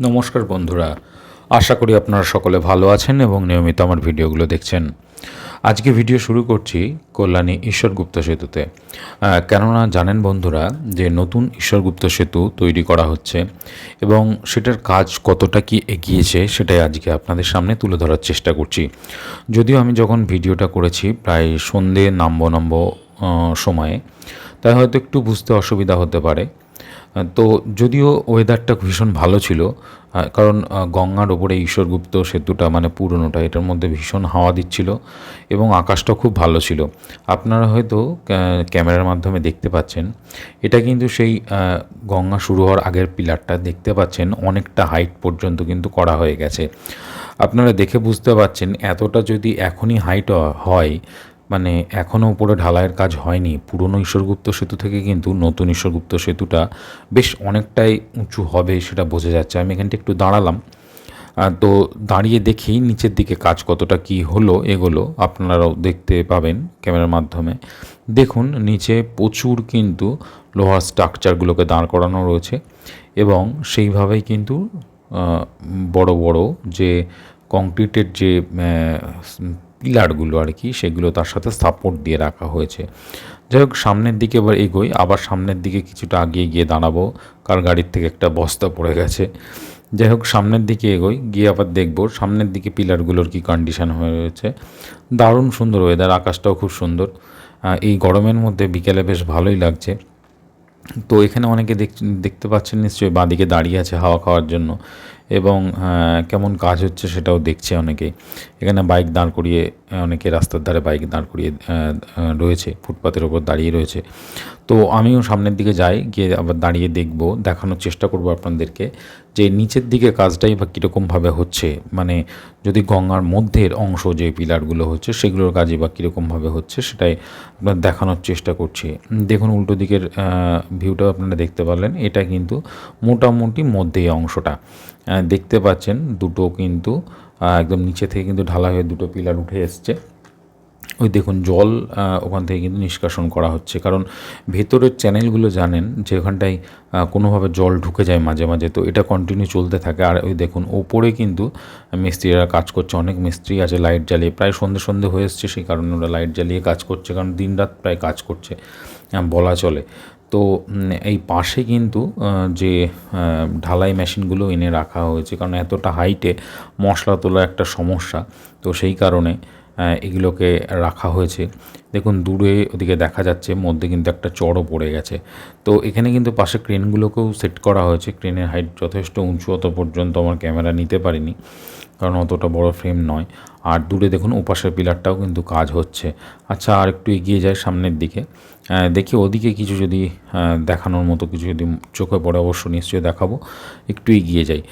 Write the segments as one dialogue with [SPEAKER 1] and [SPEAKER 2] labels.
[SPEAKER 1] নমস্কার বন্ধুরা। আশা করি আপনারা সকলে ভালো আছেন এবং নিয়মিত আমার ভিডিওগুলো দেখছেন। আজকে ভিডিও শুরু করছি কল্যাণী ঈশ্বরগুপ্ত সেতুতে। কেননা জানেন বন্ধুরা যে নতুন ঈশ্বরগুপ্ত সেতু তৈরি করা হচ্ছে এবং সেটার কাজ কতটা কি এগিয়েছে সেটাই আজকে আপনাদের সামনে তুলে ধরার চেষ্টা করছি। যদিও আমি যখন ভিডিওটা করেছি প্রায় সন্ধে নামবো নামবো সময়ে, তাই হয়তো একটু বুঝতে অসুবিধা হতে পারে। তো যদিও ওয়েদারটা ভীষণ ভালো ছিল কারণ গঙ্গার ওপরে ঈশ্বরগুপ্ত সেতুটা মানে পুরনোটা, এটার মধ্যে ভীষণ হাওয়া দিচ্ছিল এবং আকাশটা খুব ভালো ছিল। আপনারা হয়তো ক্যামেরার মাধ্যমে দেখতে পাচ্ছেন, এটা কিন্তু সেই গঙ্গা শুরু হওয়ার আগের পিলারটা দেখতে পাচ্ছেন, অনেকটা হাইট পর্যন্ত কিন্তু করা হয়ে গেছে। আপনারা দেখে বুঝতে পাচ্ছেন এতটা যদি এখনই হাইট হয় মানে এখনও উপরে ঢালাইয়ের কাজ হয়নি। পুরনো ঈশ্বরগুপ্ত সেতু থেকে কিন্তু নতুন ঈশ্বরগুপ্ত সেতুটা বেশ অনেকটাই উঁচু হবে সেটা বোঝা যাচ্ছে। আমি এখানটা একটু দাঁড়ালাম। তো দাঁড়িয়ে দেখি নিচের দিকে কাজ কতটা কি হলো এগুলো। আপনারাও দেখতে পাবেন ক্যামেরার মাধ্যমে। দেখুন, নিচে প্রচুর কিন্তু লোহার স্ট্রাকচারগুলোকে দাঁড় করানো রয়েছে এবং সেইভাবেই কিন্তু বড় বড় যে কংক্রিটের যে পিলারগুলো আর কি, সেগুলো তার সাথে সাপোর্ট দিয়ে রাখা হয়েছে। যাই হোক, সামনের দিকে এবার এগোই, আবার সামনের দিকে কিছুটা আগিয়ে গিয়ে দাঁড়াবো, কার গাড়ির থেকে একটা বস্তা পড়ে গেছে। যাই হোক, সামনের দিকে এগোই, গিয়ে আবার দেখব, সামনের দিকে পিলারগুলোর কি কন্ডিশন হয়ে রয়েছে। দারুণ সুন্দর ওয়েদার আকাশটাও খুব সুন্দর। এই গরমের মধ্যে বিকেলে বেশ ভালোই লাগছে। তো এখানে অনেকে দেখ, দেখতে পাচ্ছেন নিশ্চয়ই, বাঁদিকে দাঁড়িয়ে আছে হাওয়া খাওয়ার জন্য। এবং কেমন কাজ হচ্ছে সেটাও দেখছে অনেকে এখানে বাইক দাঁড় করিয়ে অনেকে রাস্তার ধারে বাইক দাঁড় করিয়ে রয়েছে, ফুটপাতের ওপর দাঁড়িয়ে রয়েছে। তো আমিও সামনের দিকে যাই, গিয়ে আবার দাঁড়িয়ে দেখব, দেখানোর চেষ্টা করব আপনাদেরকে যে নিচের দিকে কাজটাই বা কীরকমভাবে হচ্ছে। মানে যদি গঙ্গার মধ্যের অংশ যে পিলারগুলো হচ্ছে, সেগুলোর কাজে বা কীরকমভাবে হচ্ছে, সেটাই আপনার দেখানোর চেষ্টা করছি। দেখুন, উল্টো দিকের ভিউটাও আপনারা দেখতে পারলেন, এটা কিন্তু মোটামুটি মধ্যে অংশটা। দেখতে পাচ্ছেন, দুটো কিন্তু একদম নিচে থেকে কিন্তু ঢালা হয়ে দুটো পিলার উঠে এসছে। ওই দেখুন, জল ওখান থেকে কিন্তু নিষ্কাশন করা হচ্ছে। কারণ ভেতরের চ্যানেলগুলো জানেন যে ওখানটায় কোনোভাবে জল ঢুকে যায় মাঝে মাঝে। তো এটা কন্টিনিউ চলতে থাকে। আর ওই দেখুন, ওপরে কিন্তু মিস্ত্রিরা কাজ করছে। অনেক মিস্ত্রি আছে লাইট জ্বালিয়ে। প্রায় সন্ধে সন্ধে হয়ে এসছে, সেই কারণে ওরা লাইট জ্বালিয়ে কাজ করছে। কারণ দিনরাত প্রায় কাজ করছে। বলা চলে। তো এই পাশে কিন্তু যে ঢালাই মেশিনগুলো এনে রাখা হয়েছে, কারণ এতটা হাইটে মশলা তোলা একটা সমস্যা, তো সেই কারণে এগুলোকে রাখা হয়েছে। দেখুন, দূরে ওদিকে দেখা যাচ্ছে, মধ্যে কিন্তু একটা চড়ও পড়ে গেছে। তো এখানে কিন্তু পাশে ক্রেনগুলোকেও সেট করা হয়েছে, ক্রেনের হাইট যথেষ্ট উঁচু অত পর্যন্ত আমার ক্যামেরা নিতে পারিনি, কারণ অতটা বড় ফ্রেম নয়। আর দূরে দেখুন, ওপাশের পিলারটাও কিন্তু কাজ হচ্ছে। আচ্ছা আর একটু এগিয়ে যায় সামনের দিকে। দেখি ওদিকে কিছু যদি দেখানোর মতো কিছু যদি চোখে পড়ে, অবশ্য নিশ্চয়ই দেখাবো। একটু এগিয়ে যাই।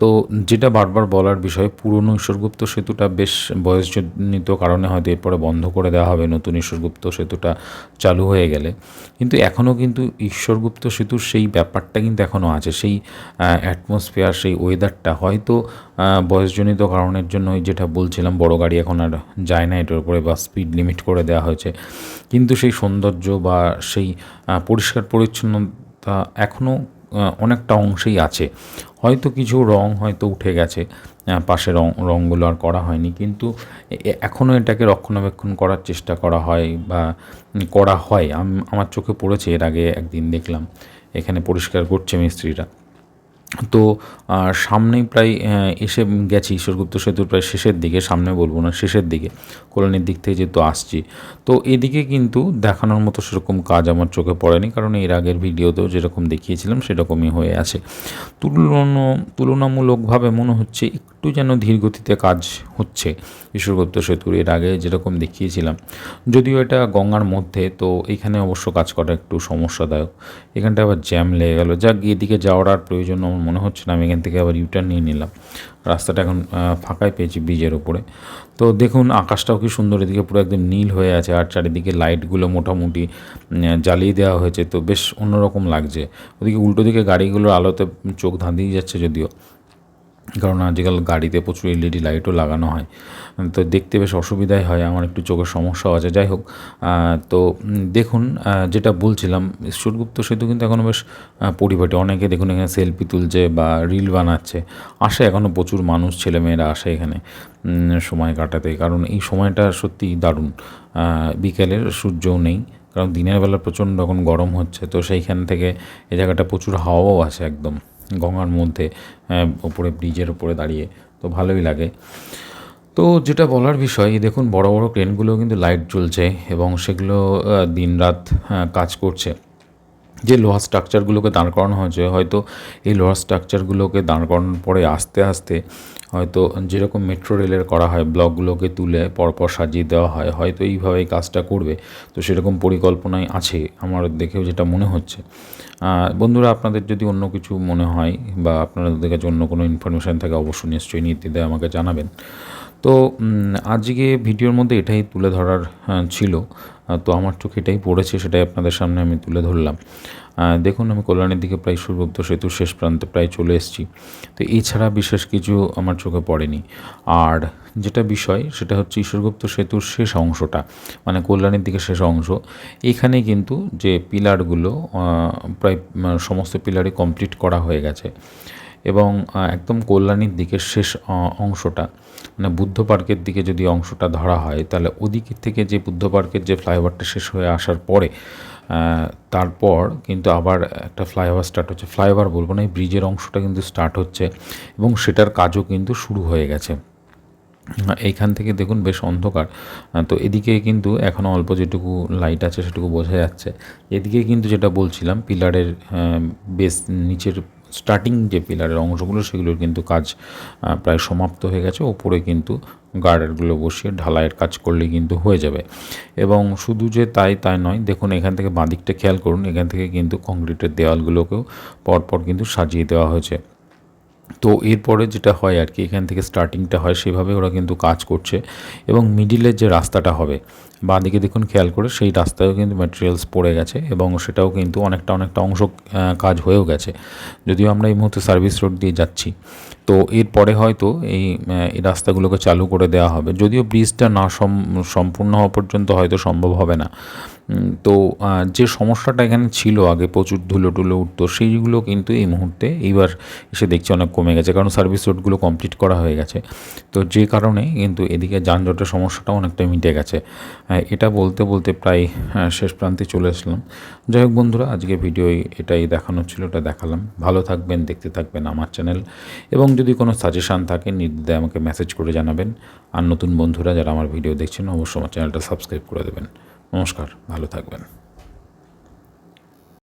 [SPEAKER 1] তো যেটা বারবার বলার বিষয়, পুরনো ঈশ্বরগুপ্ত সেতুটা বেশ বয়সজনিত কারণে হয়তো এরপরে বন্ধ করে দেওয়া হবে, নতুন ঈশ্বরগুপ্ত সেতুটা চালু হয়ে গেলে। কিন্তু এখনও কিন্তু ঈশ্বরগুপ্ত সেতুর সেই ব্যাপারটা কিন্তু এখনও আছে। সেই অ্যাটমসফিয়ার সেই ওয়েদারটা হয়তো বয়সজনিত কারণের জন্য যেটা বলছিলাম, বড় গাড়ি এখন আর যায় না, এটার উপরে বা স্পিড লিমিট করে দেওয়া হয়েছে। কিন্তু সেই সৌন্দর্য বা সেই পরিষ্কার পরিচ্ছন্নতা এখনও অনেকটা অংশেই আছে। হয়তো কিছু রং হয়তো উঠে গেছে পাশে রং রঙগুলো আর করা হয়নি, কিন্তু এখনও এটাকে রক্ষণাবেক্ষণ করার চেষ্টা করা হয় বা করা হয়। আমার চোখে পড়েছে, এর আগে একদিন দেখলাম, এখানে পরিষ্কার করছে মিস্ত্রিরা। তো সামনেই প্রায় এসে গেছি। ঈশ্বরগুপ্ত সেতুর প্রায় শেষের দিকে, সামনে বলব না, শেষের দিকে কল্যাণীর দিক থেকে যেহেতু আসছি। তো এদিকে কিন্তু দেখানোর মতো সেরকম কাজ আমার চোখে পড়েনি, কারণ এর আগের ভিডিওতেও যেরকম দেখিয়েছিলাম, সেরকমই হয়ে আছে। তুলনা, তুলনামূলকভাবে মনে হচ্ছে একটু যেন ধীর গতিতে কাজ হচ্ছে। ঈশ্বরগুপ্ত সেতুর এর আগে যেরকম দেখিয়েছিলাম। যদিও এটা গঙ্গার মধ্যে, তো এখানে অবশ্য কাজ করা একটু সমস্যাদায়ক। এখানটা আবার জ্যাম লেগে গেল। যাক, এদিকে যাওয়ার আর প্রয়োজন আমার মনে হচ্ছে না। আমি এখান থেকে আবার ইউটার্ন নিয়ে নিলাম। রাস্তাটা এখন ফাঁকাই পেয়েছি ব্রিজের ওপরে তো দেখুন, আকাশটাও কি সুন্দর। এদিকে পুরো একদম নীল হয়ে আছে আর চারিদিকে লাইটগুলো মোটামুটি জ্বালিয়ে দেওয়া হয়েছে। তো বেশ অন্যরকম লাগছে। ওদিকে উল্টো দিকে গাড়িগুলোর আলোতে চোখ ধাঁধিয়ে যাচ্ছে যদিও। কারণ আজকাল গাড়িতে প্রচুর এলইডি লাইটও লাগানো হয়। তো দেখতে বেশ অসুবিধাই হয়, আমার একটু চোখের সমস্যাও আছে। যাই হোক তো দেখুন যেটা বলছিলাম, ঈশ্বরগুপ্ত সেতু কিন্তু এখনও বেশ পরিপাটি। অনেকে দেখুন এখানে সেলফি তুলছে বা রিল বানাচ্ছে। আসে এখনও প্রচুর মানুষ, ছেলেমেয়েরা আসে এখানে সময় কাটাতে। কারণ এই সময়টা সত্যি দারুণ। বিকেলের সূর্যও নেই, কারণ দিনের বেলা প্রচণ্ড এখন গরম হচ্ছে। তো সেইখান থেকে এই জায়গাটা প্রচুর হাওয়াও আছে একদম। গঙ্গার মধ্যে ওপরে ব্রিজের ওপরে দাঁড়িয়ে, তো ভালোই লাগে। তো যেটা বলার বিষয় দেখুন বড় বড় ক্রেনগুলো কিন্তু লাইট জ্বলছে এবং সেগুলো দিন রাত কাজ করছে। যে লোহার স্ট্রাকচারগুলোকে দাঁড় করানো হয়েছে, হয়তো এই লোহার স্ট্রাকচারগুলোকে দাঁড় করানোর পরে আস্তে আস্তে হয়তো যেরকম মেট্রো রেলের করা হয় ব্লকগুলোকে তুলে পরপর সাজিয়ে দেওয়া হয়, হয়তো এইভাবেই কাজটা করবে। তো সেরকম পরিকল্পনাই আছে আমার দেখেও যেটা মনে হচ্ছে। বন্ধুরা, আপনাদের যদি অন্য কিছু মনে হয় বা আপনাদের কাছে অন্য কোনো ইনফরমেশান থাকে, অবশ্যই নিশ্চয়ই নির্দ্বিধায় আমাকে জানাবেন। তো আজকে ভিডিওর মধ্যে এটাই তুলে ধরার ছিল। তো আমার চোখে এটাই পড়েছে, সেটাই আপনাদের সামনে আমি তুলে ধরলাম। দেখুন, আমি কল্যাণের দিকে প্রায় সুরগুপ্ত সেতুর শেষ প্রান্তে প্রায় চলে এসেছি। তো এছাড়া বিশেষ কিছু আমার চোখে পড়েনি। আর যেটা বিষয়, সেটা হচ্ছে ঈশ্বরগুপ্ত সেতুর শেষ অংশটা মানে কল্যাণের দিকে শেষ অংশ। এখানে কিন্তু যে পিলারগুলো প্রায় সমস্ত পিলারই কমপ্লিট করা হয়ে গেছে। এবং একদম কল্যাণীর দিকের শেষ অংশটা মানে বুদ্ধ পার্কের দিকে যদি অংশটা ধরা হয়, তাহলে ওদিক থেকে যে বুদ্ধ পার্কের যে ফ্লাইওভারটা শেষ হয়ে আসার পরে তারপর কিন্তু আবার একটা ফ্লাইওভার স্টার্ট হচ্ছে। ফ্লাইওভার বলব না, এই ব্রিজের অংশটা কিন্তু স্টার্ট হচ্ছে এবং সেটার কাজও কিন্তু শুরু হয়ে গেছে। এইখান থেকে দেখুন বেশ অন্ধকার তো এদিকে কিন্তু এখনও অল্প যেটুকু লাইট আছে সেটুকু বোঝা যাচ্ছে। এদিকে কিন্তু যেটা বলছিলাম, পিলারের বেশ নিচের স্টার্টিং যে পিলারের অংশগুলো, সেগুলোর কিন্তু কাজ প্রায় সমাপ্ত হয়ে গেছে। ওপরে কিন্তু গার্ডারগুলো বসিয়ে ঢালাইয়ের কাজ করলে কিন্তু হয়ে যাবে। এবং শুধু যে তাই তাই নয়, দেখুন এখান থেকে বাঁদিকটা খেয়াল করুন, এখান থেকে কিন্তু কংক্রিটের দেওয়ালগুলোকেও পরপর কিন্তু সাজিয়ে দেওয়া হয়েছে। তো এরপরে যেটা হয় আর কি, এখান থেকে স্টার্টিংটা হয়, সেভাবে ওরা কিন্তু কাজ করছে। এবং মিডিলের যে রাস্তাটা হবে বাঁদিকে দেখুন খেয়াল করে, সেই রাস্তায়ও কিন্তু ম্যাটেরিয়ালস পড়ে গেছে এবং সেটাও কিন্তু অনেকটা অনেকটা অংশ কাজ হয়েও গেছে। যদিও আমরা এই মুহূর্তে সার্ভিস রোড দিয়ে যাচ্ছি। তো এরপরে হয়তো এই এই রাস্তাগুলোকে চালু করে দেওয়া হবে। যদিও ব্রিজটা না সম- সম্পূর্ণ হওয়া পর্যন্ত হয়তো সম্ভব হবে না। তো যে সমস্যাটা এখানে ছিল আগে প্রচুর ধুলো টুলো উঠতো, সেইগুলো কিন্তু এই মুহূর্তে এইবার এসে দেখছি অনেক কমে গেছে, কারণ সার্ভিস রোডগুলো কমপ্লিট করা হয়ে গেছে। তো যে কারণে কিন্তু এদিকে যানজটের সমস্যাটাও অনেকটা মিটে গেছে। এটা বলতে বলতে প্রায় শেষ প্রান্তে চলে আসলাম। যাই হোক বন্ধুরা, আজকে ভিডিও এটাই দেখানোর ছিল ওটা দেখালাম। ভালো থাকবেন, দেখতে থাকবেন আমার চ্যানেল এবং যদি কোনো সাজেশান থাকে, নির্দ্বিধায় আমাকে মেসেজ করে জানাবেন। আর নতুন বন্ধুরা যারা আমার ভিডিও দেখছেন, অবশ্যই আমার চ্যানেলটা সাবস্ক্রাইব করে দেবেন। নমস্কার, ভালো থাকবেন।